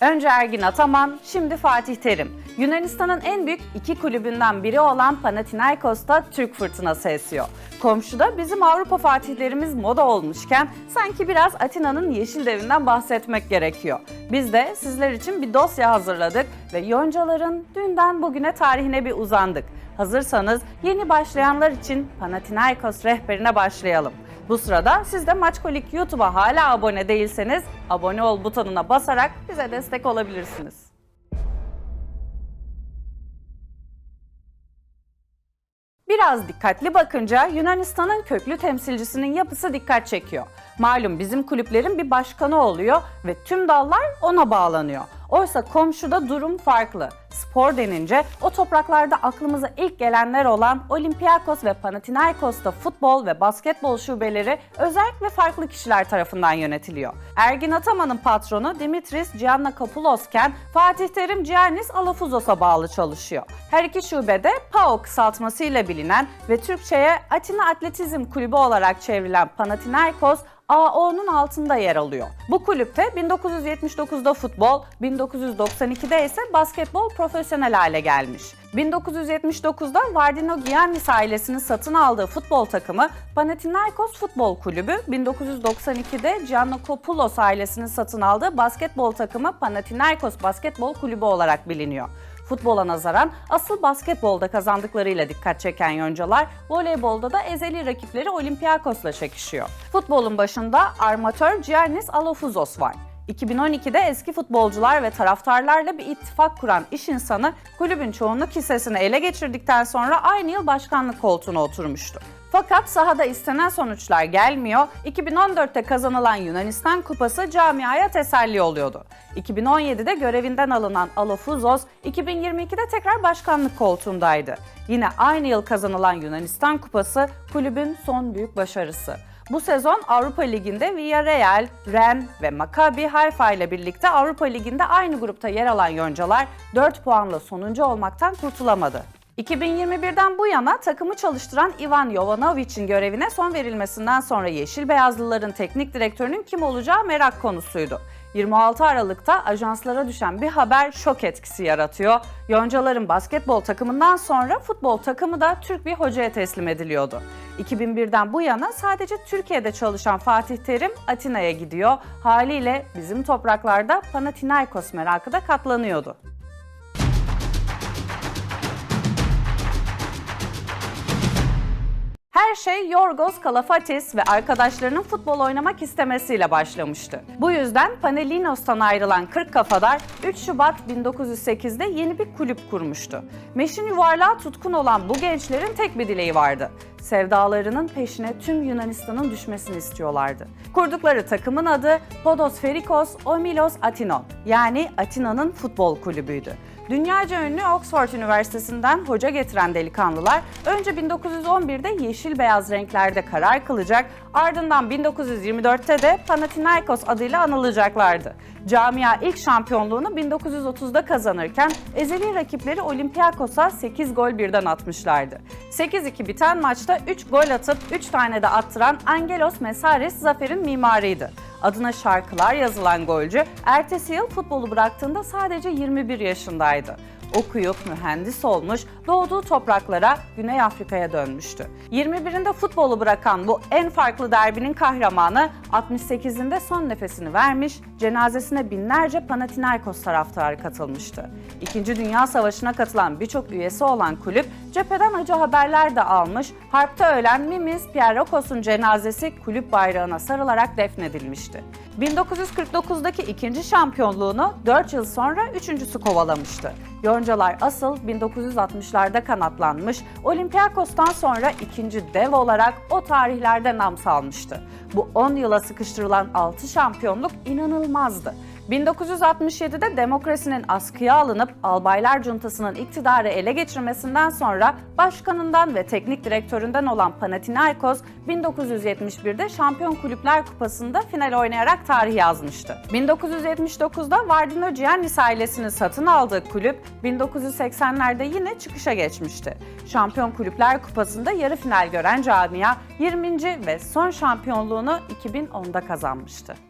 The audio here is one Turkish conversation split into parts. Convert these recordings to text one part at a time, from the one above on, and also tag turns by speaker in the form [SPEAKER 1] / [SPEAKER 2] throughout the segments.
[SPEAKER 1] Önce Ergin Ataman, şimdi Fatih Terim. Yunanistan'ın en büyük iki kulübünden biri olan Panathinaikos'ta Türk fırtınası esiyor. Komşuda bizim Avrupa fatihlerimiz moda olmuşken sanki biraz Atina'nın yeşil devinden bahsetmek gerekiyor. Biz de sizler için bir dosya hazırladık ve Yoncaların dünden bugüne tarihine bir uzandık. Hazırsanız yeni başlayanlar için Panathinaikos rehberine başlayalım. Bu sırada siz de Maçkolik YouTube'a hala abone değilseniz abone ol butonuna basarak bize destek olabilirsiniz. Biraz dikkatli bakınca Yunanistan'ın köklü temsilcisinin yapısı dikkat çekiyor. Malum bizim kulüplerin bir başkanı oluyor ve tüm dallar ona bağlanıyor. Oysa komşuda durum farklı. Spor denince o topraklarda aklımıza ilk gelenler olan Olympiakos ve Panathinaikos'ta futbol ve basketbol şubeleri özel ve farklı kişiler tarafından yönetiliyor. Ergin Ataman'ın patronu Dimitris Giannakopoulos,ken Fatih Terim Giannis Alafouzos'a bağlı çalışıyor. Her iki şubede PAO kısaltmasıyla bilinen ve Türkçe'ye Atina Atletizm Kulübü olarak çevrilen Panathinaikos AO'nun altında yer alıyor. Bu kulüpte 1979'da futbol, 1992'de ise basketbol profesyonel hale gelmiş. 1979'da Vardino Giannis ailesinin satın aldığı futbol takımı Panathinaikos Futbol Kulübü, 1992'de Giannakopoulos ailesinin satın aldığı basketbol takımı Panathinaikos Basketbol Kulübü olarak biliniyor. Futbola nazaran asıl basketbolda kazandıklarıyla dikkat çeken Yoncalar, voleybolda da ezeli rakipleri Olympiakos'la çekişiyor. Futbolun başında armatör Giannis Alafouzos var. 2012'de eski futbolcular ve taraftarlarla bir ittifak kuran iş insanı kulübün çoğunluk hissesini ele geçirdikten sonra aynı yıl başkanlık koltuğuna oturmuştu. Fakat sahada istenen sonuçlar gelmiyor. 2014'te kazanılan Yunanistan Kupası camiaya teselli oluyordu. 2017'de görevinden alınan Alafouzos, 2022'de tekrar başkanlık koltuğundaydı. Yine aynı yıl kazanılan Yunanistan Kupası kulübün son büyük başarısı. Bu sezon Avrupa Ligi'nde Villarreal, Rennes ve Maccabi Haifa ile birlikte Avrupa Ligi'nde aynı grupta yer alan Yoncalar 4 puanla sonuncu olmaktan kurtulamadı. 2021'den bu yana takımı çalıştıran Ivan Jovanovic'in görevine son verilmesinden sonra Yeşil Beyazlıların teknik direktörünün kim olacağı merak konusuydu. 26 Aralık'ta ajanslara düşen bir haber şok etkisi yaratıyor. Yoncaların basketbol takımından sonra futbol takımı da Türk bir hocaya teslim ediliyordu. 2001'den bu yana sadece Türkiye'de çalışan Fatih Terim Atina'ya gidiyor. Haliyle bizim topraklarda Panathinaikos merakı da katlanıyordu. Her şey Yorgos Kalafatis ve arkadaşlarının futbol oynamak istemesiyle başlamıştı. Bu yüzden Panelinos'tan ayrılan 40 kafadar 3 Şubat 1908'de yeni bir kulüp kurmuştu. Meşin yuvarlığa tutkun olan bu gençlerin tek bir dileği vardı. Sevdalarının peşine tüm Yunanistan'ın düşmesini istiyorlardı. Kurdukları takımın adı Podos Ferikos Omilos Atinon yani Atina'nın futbol kulübüydü. Dünyaca ünlü Oxford Üniversitesi'nden hoca getiren delikanlılar önce 1911'de yeşil beyaz renklerde karar kılacak, ardından 1924'te de Panathinaikos adıyla anılacaklardı. Camia ilk şampiyonluğunu 1930'da kazanırken ezeli rakipleri Olympiakos'a 8 gol birden atmışlardı. 8-2 biten maçta 3 gol atıp 3 tane de attıran Angelos Mesaris zaferin mimarıydı. Adına şarkılar yazılan golcü ertesi yıl futbolu bıraktığında sadece 21 yaşındaydı. Okuyup mühendis olmuş, doğduğu topraklara Güney Afrika'ya dönmüştü. 21'inde futbolu bırakan bu en farklı derbinin kahramanı 68'inde son nefesini vermiş, cenazesine binlerce Panathinaikos taraftarı katılmıştı. İkinci Dünya Savaşı'na katılan birçok üyesi olan kulüp cepheden acı haberler de almış, harpte ölen Mimis Pierrokos'un cenazesi kulüp bayrağına sarılarak defnedilmişti. 1949'daki ikinci şampiyonluğunu 4 yıl sonra üçüncüsü kovalamıştı. Yoncalar asıl 1960'larda kanatlanmış, Olympiakos'tan sonra ikinci dev olarak o tarihlerde nam salmıştı. Bu 10 yıla sıkıştırılan 6 şampiyonluk inanılmazdı. 1967'de demokrasinin askıya alınıp albaylar cuntasının iktidarı ele geçirmesinden sonra başkanından ve teknik direktöründen olan Panathinaikos 1971'de Şampiyon Kulüpler Kupası'nda final oynayarak tarih yazmıştı. 1979'da Vardino Giannis ailesinin satın aldığı kulüp 1980'lerde yine çıkışa geçmişti. Şampiyon Kulüpler Kupası'nda yarı final gören camia 20. ve son şampiyonluğunu 2010'da kazanmıştı.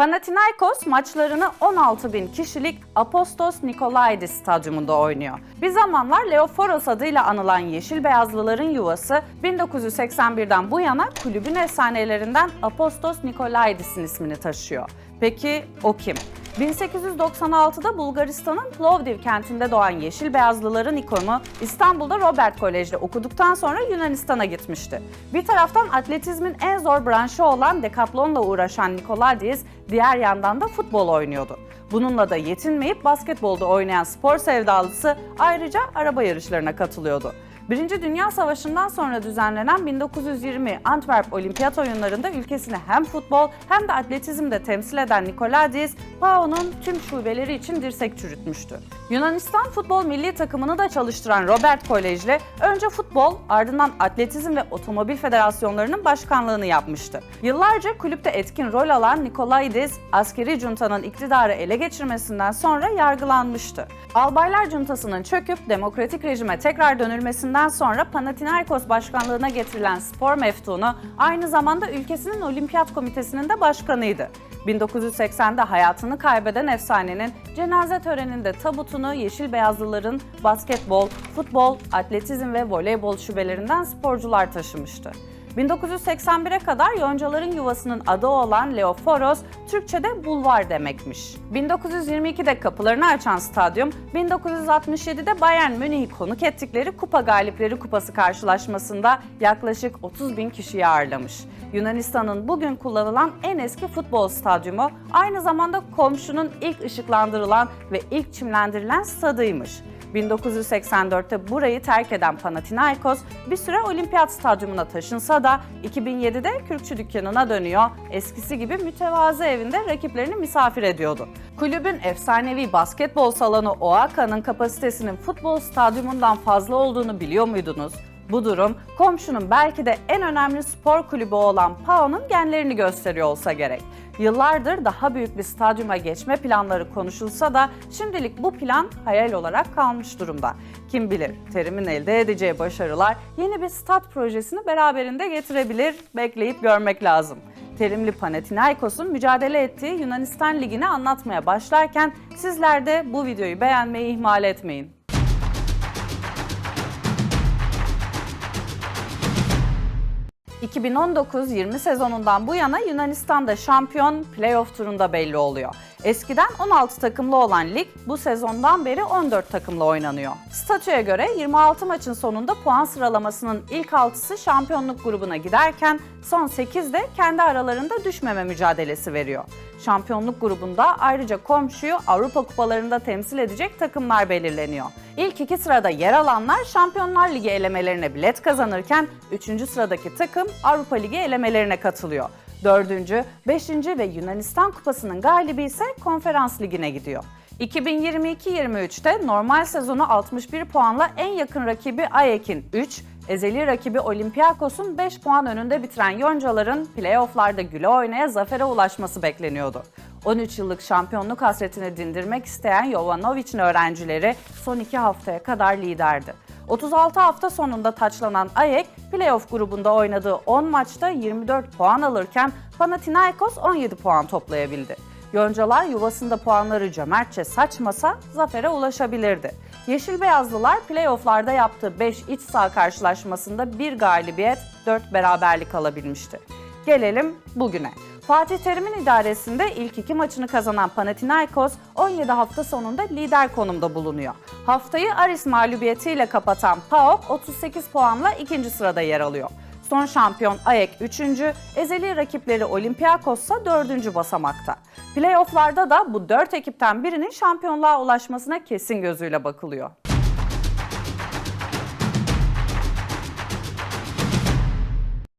[SPEAKER 1] Panathinaikos maçlarını 16 bin kişilik Apostos Nikolaidis stadyumunda oynuyor. Bir zamanlar Leoforos adıyla anılan Yeşil Beyazlıların yuvası 1981'den bu yana kulübün efsanelerinden Apostos Nikolaidis'in ismini taşıyor. Peki o kim? 1896'da Bulgaristan'ın Plovdiv kentinde doğan Yeşil Beyazlıların ikonu İstanbul'da Robert Kolej'de okuduktan sonra Yunanistan'a gitmişti. Bir taraftan atletizmin en zor branşı olan dekatlonla uğraşan Nikolaidis diğer yandan da futbol oynuyordu. Bununla da yetinmeyip basketbolda oynayan spor sevdalısı ayrıca araba yarışlarına katılıyordu. Birinci Dünya Savaşı'ndan sonra düzenlenen 1920 Antwerp Olimpiyat Oyunları'nda ülkesini hem futbol hem de atletizmde temsil eden Nikoladis, PAO'nun tüm şubeleri için dirsek çürütmüştü. Yunanistan futbol milli takımını da çalıştıran Robert Kolej'le önce futbol, ardından atletizm ve otomobil federasyonlarının başkanlığını yapmıştı. Yıllarca kulüpte etkin rol alan Nikolaidis, askeri juntanın iktidarı ele geçirmesinden sonra yargılanmıştı. Albaylar juntasının çöküp demokratik rejime tekrar dönülmesinden sonra Panathinaikos başkanlığına getirilen spor meftunu aynı zamanda ülkesinin olimpiyat komitesinin de başkanıydı. 1980'de hayatını kaybeden efsanenin cenaze töreninde tabutunu Yeşil Beyazlıların basketbol, futbol, atletizm ve voleybol şubelerinden sporcular taşımıştı. 1981'e kadar Yoncaların yuvasının adı olan Leoforos, Türkçe'de bulvar demekmiş. 1922'de kapılarını açan stadyum, 1967'de Bayern Münih'i konuk ettikleri Kupa Galipleri Kupası karşılaşmasında yaklaşık 30 bin kişiyi ağırlamış. Yunanistan'ın bugün kullanılan en eski futbol stadyumu, aynı zamanda komşunun ilk ışıklandırılan ve ilk çimlendirilen stadıymış. 1984'te burayı terk eden Panathinaikos bir süre olimpiyat stadyumuna taşınsa da 2007'de Kürkçü dükkanına dönüyor. Eskisi gibi mütevazı evinde rakiplerini misafir ediyordu. Kulübün efsanevi basketbol salonu OAKA'nın kapasitesinin futbol stadyumundan fazla olduğunu biliyor muydunuz? Bu durum komşunun belki de en önemli spor kulübü olan PAO'nun genlerini gösteriyor olsa gerek. Yıllardır daha büyük bir stadyuma geçme planları konuşulsa da şimdilik bu plan hayal olarak kalmış durumda. Kim bilir terimin elde edeceği başarılar yeni bir stat projesini beraberinde getirebilir, bekleyip görmek lazım. Terimli Panathinaikos'un mücadele ettiği Yunanistan Ligi'ni anlatmaya başlarken sizler de bu videoyu beğenmeyi ihmal etmeyin. ...2019-20 sezonundan bu yana Yunanistan'da şampiyon playoff turunda belli oluyor. Eskiden 16 takımlı olan lig bu sezondan beri 14 takımlı oynanıyor. Statüye göre 26 maçın sonunda puan sıralamasının ilk 6'sı şampiyonluk grubuna giderken son 8 de kendi aralarında düşmeme mücadelesi veriyor. Şampiyonluk grubunda ayrıca komşuyu Avrupa kupalarında temsil edecek takımlar belirleniyor. İlk iki sırada yer alanlar Şampiyonlar Ligi elemelerine bilet kazanırken 3. sıradaki takım Avrupa Ligi elemelerine katılıyor. 4. 5. ve Yunanistan Kupası'nın galibi ise Konferans Ligi'ne gidiyor. 2022-23'te normal sezonu 61 puanla en yakın rakibi Ayek'in 3, ezeli rakibi Olympiakos'un 5 puan önünde bitiren Yoncaların playofflarda güle oynaya zafere ulaşması bekleniyordu. 13 yıllık şampiyonluk hasretini dindirmek isteyen Jovanovic'in öğrencileri son 2 haftaya kadar liderdi. 36 hafta sonunda taçlanan Ayek, playoff grubunda oynadığı 10 maçta 24 puan alırken Panathinaikos 17 puan toplayabildi. Yoncalar yuvasında puanları cömertçe saçmasa zafere ulaşabilirdi. Yeşil Beyazlılar playofflarda yaptığı 5 iç saha karşılaşmasında bir galibiyet, 4 beraberlik alabilmişti. Gelelim bugüne. Fatih Terim'in idaresinde ilk iki maçını kazanan Panathinaikos 17 hafta sonunda lider konumda bulunuyor. Haftayı Aris mağlubiyetiyle kapatan PAOK 38 puanla ikinci sırada yer alıyor. Son şampiyon AEK 3. ezeli rakipleri Olympiakos ise 4. basamakta. Playoff'larda da bu 4 ekipten birinin şampiyonluğa ulaşmasına kesin gözüyle bakılıyor.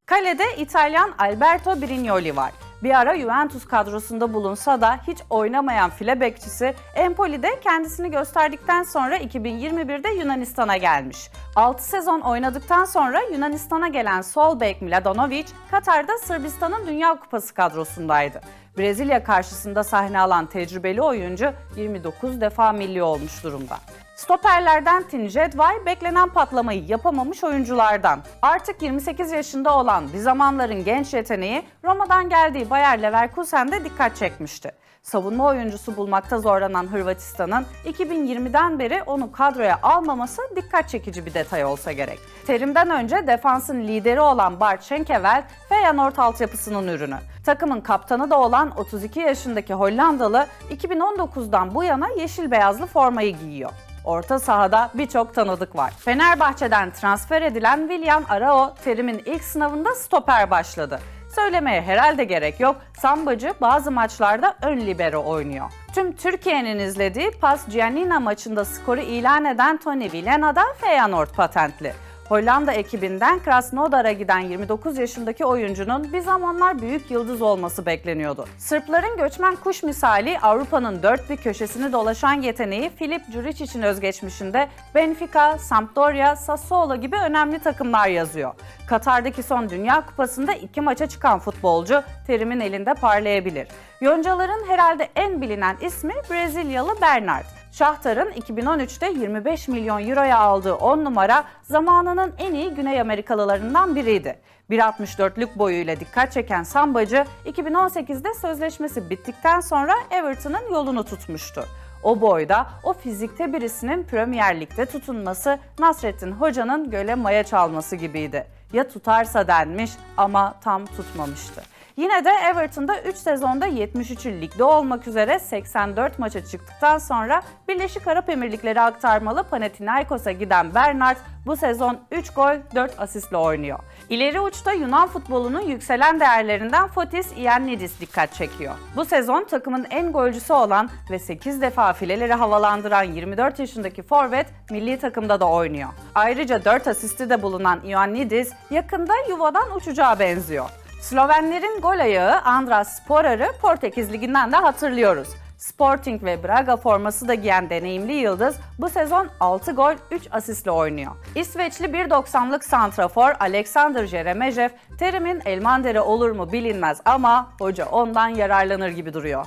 [SPEAKER 1] Kalede İtalyan Alberto Brignoli var. Bir ara Juventus kadrosunda bulunsa da hiç oynamayan file bekçisi Empoli'de kendisini gösterdikten sonra 2021'de Yunanistan'a gelmiş. 6 sezon oynadıktan sonra Yunanistan'a gelen sol bek Mladenovic, Katar'da Sırbistan'ın Dünya Kupası kadrosundaydı. Brezilya karşısında sahne alan tecrübeli oyuncu 29 defa milli olmuş durumda. Stoperlerden Tin Jedvay beklenen patlamayı yapamamış oyunculardan. Artık 28 yaşında olan bir zamanların genç yeteneği Roma'dan geldiği Bayer Leverkusen'de dikkat çekmişti. Savunma oyuncusu bulmakta zorlanan Hırvatistan'ın 2020'den beri onu kadroya almaması dikkat çekici bir detay olsa gerek. Terimden önce defansın lideri olan Bart Schenkevel, Feyenoord altyapısının ürünü. Takımın kaptanı da olan 32 yaşındaki Hollandalı 2019'dan bu yana yeşil beyazlı formayı giyiyor. Orta sahada birçok tanıdık var. Fenerbahçe'den transfer edilen William Arao, terimin ilk sınavında stoper başladı. Söylemeye herhalde gerek yok, Sambacı bazı maçlarda ön libero oynuyor. Tüm Türkiye'nin izlediği Pas Giannina maçında skoru ilan eden Tony Villena da Feyenoord patentli. Hollanda ekibinden Krasnodar'a giden 29 yaşındaki oyuncunun bir zamanlar büyük yıldız olması bekleniyordu. Sırpların göçmen kuş misali Avrupa'nın dört bir köşesini dolaşan yeteneği Filip Juricic'in özgeçmişinde Benfica, Sampdoria, Sassuolo gibi önemli takımlar yazıyor. Katar'daki son Dünya Kupası'nda iki maça çıkan futbolcu terimin elinde parlayabilir. Yoncaların herhalde en bilinen ismi Brezilyalı Bernard. Şahtar'ın 2013'te 25 milyon euroya aldığı 10 numara zamanının en iyi Güney Amerikalılarından biriydi. 1.64'lük boyuyla dikkat çeken Sambacı 2018'de sözleşmesi bittikten sonra Everton'ın yolunu tutmuştu. O boyda, o fizikte birisinin Premier Lig'de tutunması Nasrettin Hoca'nın göle maya çalması gibiydi. Ya tutarsa denmiş ama tam tutmamıştı. Yine de Everton'da 3 sezonda 73'ü ligde olmak üzere 84 maça çıktıktan sonra Birleşik Arap Emirlikleri aktarmalı Panathinaikos'a giden Bernard bu sezon 3 gol 4 asistle oynuyor. İleri uçta Yunan futbolunun yükselen değerlerinden Fotis Ioannidis dikkat çekiyor. Bu sezon takımın en golcüsü olan ve 8 defa fileleri havalandıran 24 yaşındaki forvet milli takımda da oynuyor. Ayrıca 4 asisti de bulunan Ioannidis yakında yuvadan uçacağı benziyor. Slovenlerin gol ayağı Andras Sporar'ı Portekiz Ligi'nden de hatırlıyoruz. Sporting ve Braga forması da giyen deneyimli yıldız bu sezon 6 gol 3 asistle oynuyor. İsveçli 1.90'lık santrafor Alexander Jeremejev, terimin Elmandere olur mu bilinmez ama hoca ondan yararlanır gibi duruyor.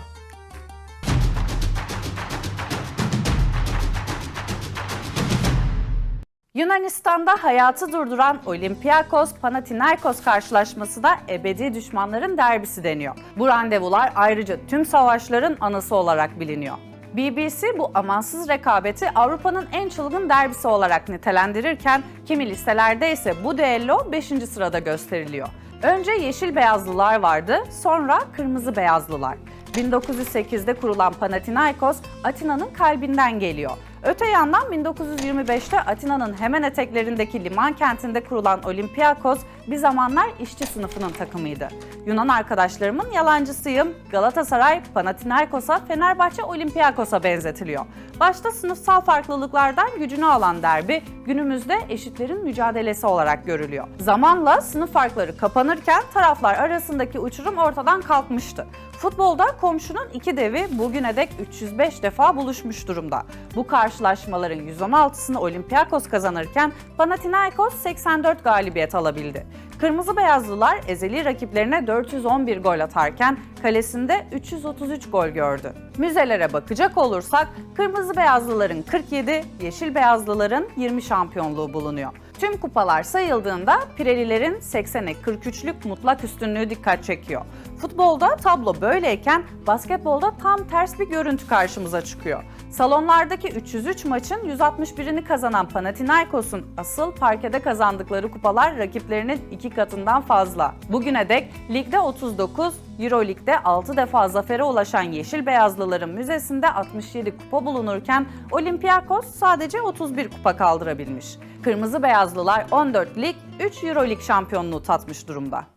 [SPEAKER 1] Yunanistan'da hayatı durduran Olympiakos Panathinaikos karşılaşması da ebedi düşmanların derbisi deniyor. Bu randevular ayrıca tüm savaşların anası olarak biliniyor. BBC bu amansız rekabeti Avrupa'nın en çılgın derbisi olarak nitelendirirken kimi listelerde ise bu düello 5. sırada gösteriliyor. Önce yeşil beyazlılar vardı, sonra kırmızı beyazlılar. 1908'de kurulan Panathinaikos Atina'nın kalbinden geliyor. Öte yandan 1925'te Atina'nın hemen eteklerindeki liman kentinde kurulan Olympiakos bir zamanlar işçi sınıfının takımıydı. Yunan arkadaşlarımın yalancısıyım. Galatasaray Panathinaikos'a, Fenerbahçe Olympiakos'a benzetiliyor. Başta sınıfsal farklılıklardan gücünü alan derbi günümüzde eşitlerin mücadelesi olarak görülüyor. Zamanla sınıf farkları kapanırken taraflar arasındaki uçurum ortadan kalkmıştı. Futbolda komşunun iki devi bugüne dek 305 defa buluşmuş durumda. Bu karşılaşmaların 116'sını Olympiakos kazanırken Panathinaikos 84 galibiyet alabildi. Kırmızı beyazlılar ezeli rakiplerine 411 gol atarken kalesinde 333 gol gördü. Müzelere bakacak olursak kırmızı beyazlıların 47, yeşil beyazlıların 20 şampiyonluğu bulunuyor. Tüm kupalar sayıldığında Pirelilerin 80'e 43'lük mutlak üstünlüğü dikkat çekiyor. Futbolda tablo böyleyken basketbolda tam ters bir görüntü karşımıza çıkıyor. Salonlardaki 303 maçın 161'ini kazanan Panathinaikos'un asıl parkede kazandıkları kupalar rakiplerinin iki katından fazla. Bugüne dek ligde 39, Euroleague'de 6 defa zafere ulaşan Yeşil Beyazlıların müzesinde 67 kupa bulunurken Olympiakos sadece 31 kupa kaldırabilmiş. Kırmızı Beyazlılar 14 lig, 3 Euroleague şampiyonluğu tatmış durumda.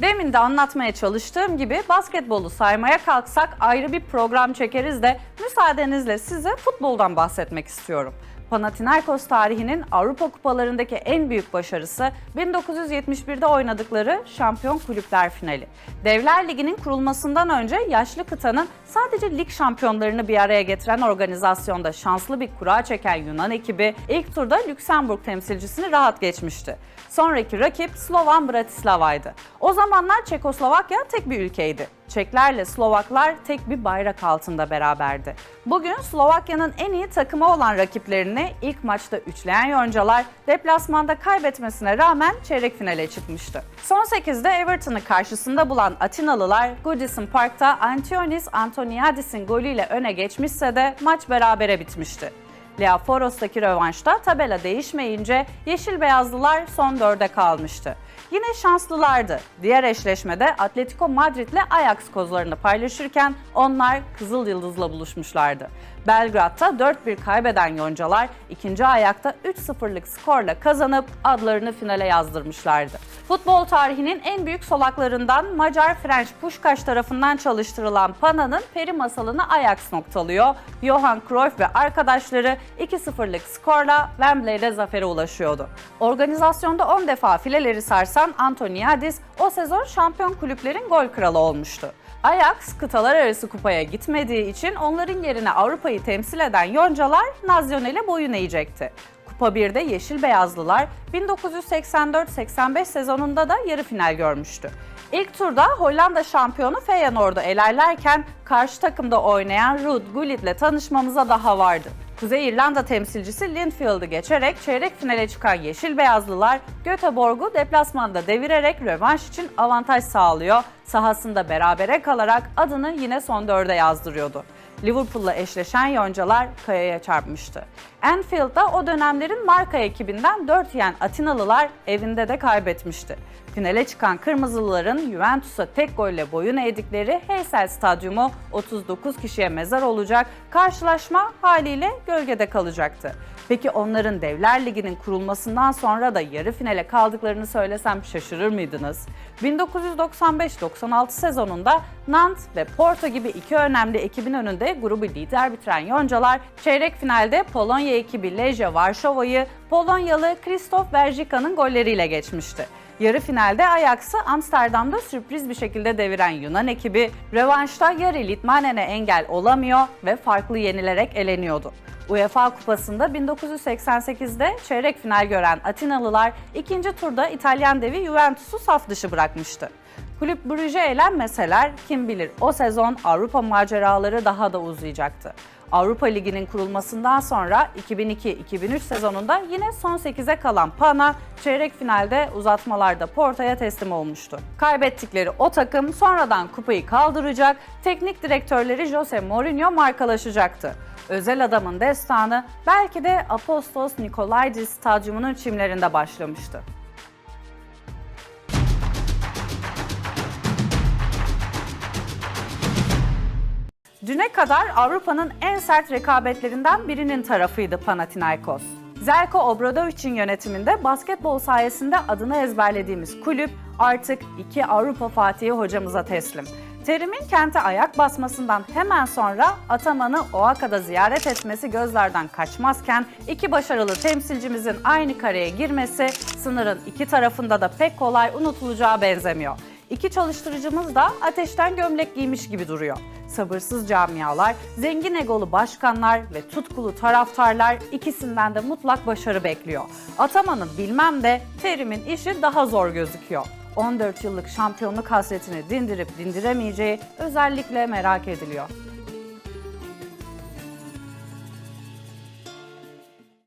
[SPEAKER 1] Demin de anlatmaya çalıştığım gibi basketbolu saymaya kalksak ayrı bir program çekeriz de müsaadenizle size futboldan bahsetmek istiyorum. Panathinaikos tarihinin Avrupa kupalarındaki en büyük başarısı 1971'de oynadıkları Şampiyon Kulüpler finali. Devler Ligi'nin kurulmasından önce yaşlı kıtanın sadece lig şampiyonlarını bir araya getiren organizasyonda şanslı bir kura çeken Yunan ekibi ilk turda Lüksemburg temsilcisini rahat geçmişti. Sonraki rakip Slovan Bratislava'ydı. O zamanlar Çekoslovakya tek bir ülkeydi. Çeklerle Slovaklar tek bir bayrak altında beraberdi. Bugün Slovakya'nın en iyi takımı olan rakiplerini ilk maçta üçleyen Yoncalar deplasmanda kaybetmesine rağmen çeyrek finale çıkmıştı. Son 8'de Everton'ı karşısında bulan Atinalılar Goodison Park'ta Antionis Antoniadis'in golüyle öne geçmişse de maç berabere bitmişti. Leaforos'taki rövanşta tabela değişmeyince Yeşil Beyazlılar son dörde kalmıştı. Yine şanslılardı. Diğer eşleşmede Atletico Madrid'le Ajax kozlarını paylaşırken onlar Kızıl Yıldız'la buluşmuşlardı. Belgrad'da 4-1 kaybeden Yoncalar ikinci ayakta 3-0'lık skorla kazanıp adlarını finale yazdırmışlardı. Futbol tarihinin en büyük solaklarından Macar French Puskás tarafından çalıştırılan Pana'nın peri masalını Ajax noktalıyor. Johan Cruyff ve arkadaşları 2-0'lık skorla Wembley'de zafere ulaşıyordu. Organizasyonda 10 defa fileleri sarsan Antoniadis o sezon şampiyon kulüplerin gol kralı olmuştu. Ajax kıtalar arası kupaya gitmediği için onların yerine Avrupa'yı temsil eden Yoncalar Nazyonel'e boyun eğecekti. Kupa 1'de Yeşil Beyazlılar 1984-85 sezonunda da yarı final görmüştü. İlk turda Hollanda şampiyonu Feyenoord'u elerlerken karşı takımda oynayan Ruud Gullit'le tanışmamıza daha vardı. Kuzey İrlanda temsilcisi Linfield'ı geçerek çeyrek finale çıkan Yeşil Beyazlılar Göteborg'u deplasmanda devirerek rövanş için avantaj sağlıyor. Sahasında berabere kalarak adını yine son dörde yazdırıyordu. Liverpool'la eşleşen Yoncalar kayaya çarpmıştı. Anfield'da o dönemlerin marka ekibinden 4 yiyen Atinalılar evinde de kaybetmişti. Finale çıkan Kırmızılıların Juventus'a tek golle boyun eğdikleri Heysel Stadyumu 39 kişiye mezar olacak, karşılaşma haliyle gölgede kalacaktı. Peki onların Devler Ligi'nin kurulmasından sonra da yarı finale kaldıklarını söylesem şaşırır mıydınız? 1995-96 sezonunda Nantes ve Porto gibi iki önemli ekibin önünde grubu lider bitiren Yoncalar çeyrek finalde Polonya ekibi Lejia Varşova'yı Polonyalı Krzysztof Bergika'nın golleriyle geçmişti. Yarı finalde Ajax'ı Amsterdam'da sürpriz bir şekilde deviren Yunan ekibi rövanşta Yari Litmanen'e engel olamıyor ve farklı yenilerek eleniyordu. UEFA Kupası'nda 1988'de çeyrek final gören Atinalılar ikinci turda İtalyan devi Juventus'u saf dışı bırakmıştı. Kulüp Brugge'e elenmeseler kim bilir o sezon Avrupa maceraları daha da uzayacaktı. Avrupa Ligi'nin kurulmasından sonra 2002-2003 sezonunda yine son 8'e kalan Pana çeyrek finalde uzatmalarda Porto'ya teslim olmuştu. Kaybettikleri o takım sonradan kupayı kaldıracak, teknik direktörleri Jose Mourinho markalaşacaktı. Özel adamın destanı belki de Apostos Nikolaidis stadyumunun çimlerinde başlamıştı. Düne kadar Avrupa'nın en sert rekabetlerinden birinin tarafıydı Panathinaikos. Zelko Obradovic'in yönetiminde basketbol sayesinde adını ezberlediğimiz kulüp artık iki Avrupa Fatihi hocamıza teslim. Terim'in kente ayak basmasından hemen sonra Ataman'ı Oaka'da ziyaret etmesi gözlerden kaçmazken iki başarılı temsilcimizin aynı kareye girmesi sınırın iki tarafında da pek kolay unutulacağı benzemiyor. İki çalıştırıcımız da ateşten gömlek giymiş gibi duruyor. Sabırsız camialar, zengin egolu başkanlar ve tutkulu taraftarlar ikisinden de mutlak başarı bekliyor. Ataman'ın bilmem de Terim'in işi daha zor gözüküyor. 14 yıllık şampiyonluk hasretini dindirip dindiremeyeceği özellikle merak ediliyor.